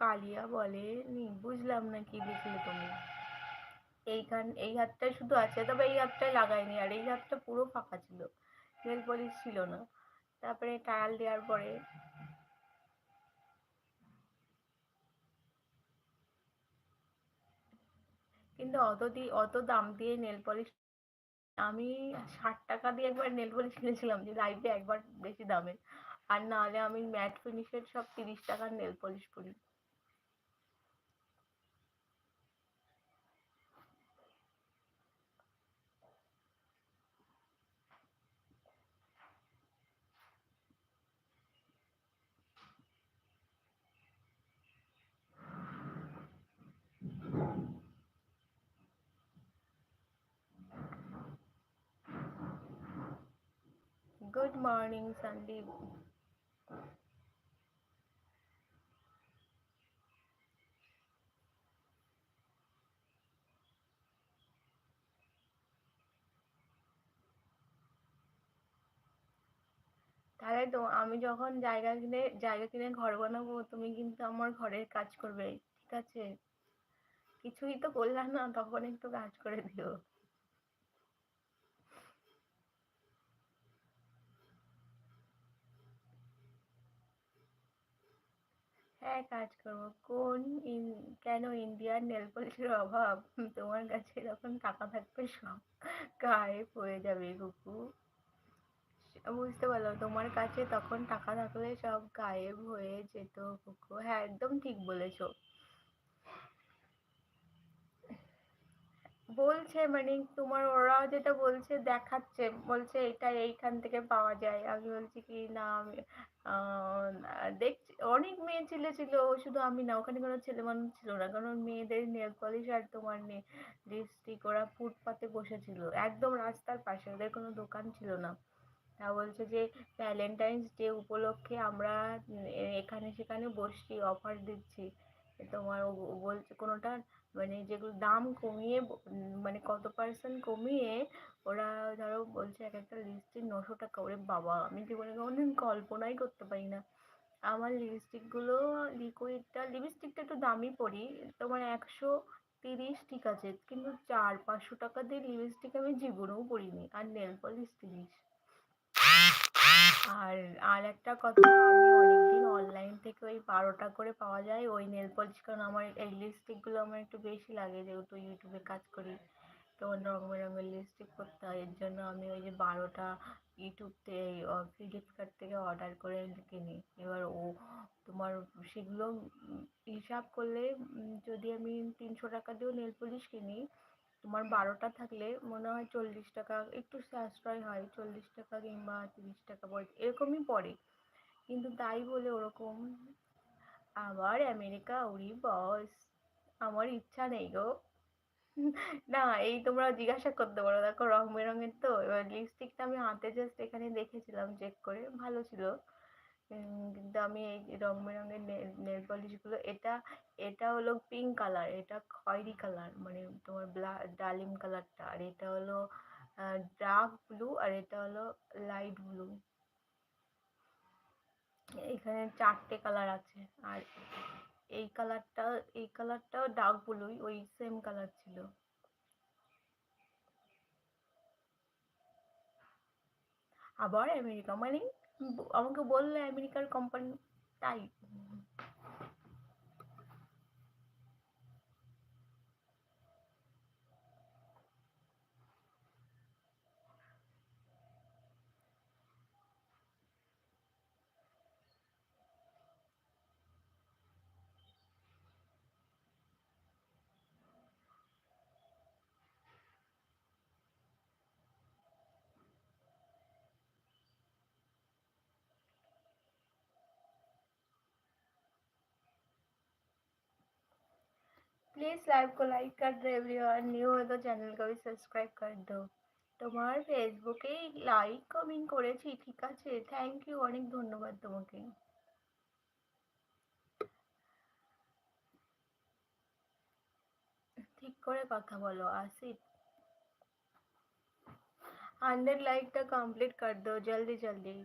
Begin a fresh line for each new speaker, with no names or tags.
কালিয়া বলে, নি, বুঝলাম না কি লিখলে তুমি। এইখান, এই হাতটায় শুধু আছে, তবে এই হাতটায় লাগাইনি আর এই হাতটা পুরো ফাঁকা ছিল। নেল পলিশ ছিল না। তারপরে ট্রায়াল দেওয়ার পরে কিন্তু অত দিয়ে অত দাম দিয়ে নেল পলিশ, আমি ষাট টাকা দিয়ে একবার নেল পলিশ কিনেছিলাম, যে লাইফে একবার বেশি দামের। আর না হলে আমি ম্যাট ফিনিশের সব তিরিশ টাকার নেল পলিশ পরি। গুড মর্নিং সন্দীপ তাহলে তো আমি যখন জায়গা কিনে জায়গা কিনে ঘর বানাবো, তুমি কিন্তু আমার ঘরের কাজ করবে, ঠিক আছে? কিছুই তো করলাম না তখন একটু কাজ করে দিও। হ্যাঁ কাজ করব? কোন কেন ইন্ডিয়ার নেলপলিশের অভাব? তোমার কাছে যখন টাকা থাকবে সব। গায়েব হয়ে যাবে কুকু। বুঝতে পারলাম, তোমার কাছে তখন টাকা থাকলে সব গায়েব হয়ে যেত কুকু। হ্যাঁ একদম ঠিক বলেছ। বলছে মানে তোমার ওরা যেটা বলছে দেখাচ্ছে, বলছে এটা এইখান থেকে পাওয়া যায়। আমি বলছি কি না, আমি দেখছি, অনেক মেয়ে ছেলে ছিল, শুধু আমি না, ওখানে কোনো ছেলে মানুষ ছিল না, কারণ মেয়েদের নেল পলিশ আর তোমার লিপস্টিক ওরা ফুটপাতে বসেছিল, একদম রাস্তার পাশে, ওদের কোনো দোকান ছিল না। তা বলছে যে ভ্যালেন্টাইন্স ডে উপলক্ষে আমরা এখানে সেখানে বসছি অফার দিচ্ছি। তোমার ও বলছে কোনোটা মানে যেগুলো দাম কমিয়ে মানে কত পার্সেন্ট কমিয়ে ওরা ধরো বলছে এক একটা লিপস্টিক নশো টাকা। ওরে বাবা, আমি জীবনে কোনোদিন কল্পনাই করতে পারি না। আমার লিপস্টিকগুলো লিকুইডটা লিপস্টিকটা একটু দামি পড়ি তোমার একশো তিরিশ ঠিক আছে, কিন্তু চার, পাঁচশো টাকা দিয়ে লিপস্টিক আমি জীবনেও পরিনি। আর নেল পলিশ তিরিশ। আর আর একটা কথা আমি অনেকদিন অনলাইন থেকে ওই বারোটা করে পাওয়া যায়। ওই নেল পলিশ কারণ আমার এই লিপস্টিকগুলো আমার একটু বেশি লাগে যেহেতু ইউটিউবে কাজ করি। তো অন্য রঙ বেরঙের লিপস্টিক করতে হয়। এর জন্য আমি ওই যে বারোটা ইউটিউব থেকে ফ্লিপকার্ট থেকে অর্ডার করে কিনি। এবার ও, তোমার সেগুলো হিসাব করলে যদি আমি তিনশো টাকা দিয়েও নেল পলিশ কিনি, তোমার বারোটা থাকলে মনে হয় চল্লিশ টাকা, একটু সাশ্রয় হয়, চল্লিশ টাকা কিংবা তিরিশ টাকা পড়ে এরকমই পড়ে। কিন্তু তাই বলে ওরকম। আবার আমেরিকা উড়ি, বস। আমার ইচ্ছা নেই গো। না, এই তোমরা জিজ্ঞাসা করতে পারো। দেখো রং বেরঙের তো, এবার লিপস্টিকটা আমি হাতে জাস্ট এখানে দেখেছিলাম চেক করে। ভালো ছিল। কিন্তু আমি এই রং বেরঙের নেল পলিশগুলো এটা এটা হলো পিঙ্ক কালার এটা খয়েরি কালার মানে তোমার ডালিম কালারটা আর এটা হলো ডার্ক ব্লু আর এটা হলো লাইট ব্লু এখানে চারটে কালার আছে। আর এই কালারটা এই কালারটাও ডার্ক ব্লুই ওই সেম কালার ছিল। আবার আমেরিকা মানে আমাকে বললে আমেরিকার কোম্পানি তাই। प्लीज़ लाइव को लाइक कर दो एवरीवन न्यू हो तो চ্যানেল को भी সাবস্ক্রাইব कर दो তোমার ফেসবুকে লাইক কমেন্ট করেছি ঠিক আছে থ্যাংক ইউ অনেক ধন্যবাদ তোমাকে ঠিক করে কথা বলো আসিফ हंड्रेड लाइक तक कंप्लीट कर दो जल्दी जल्दी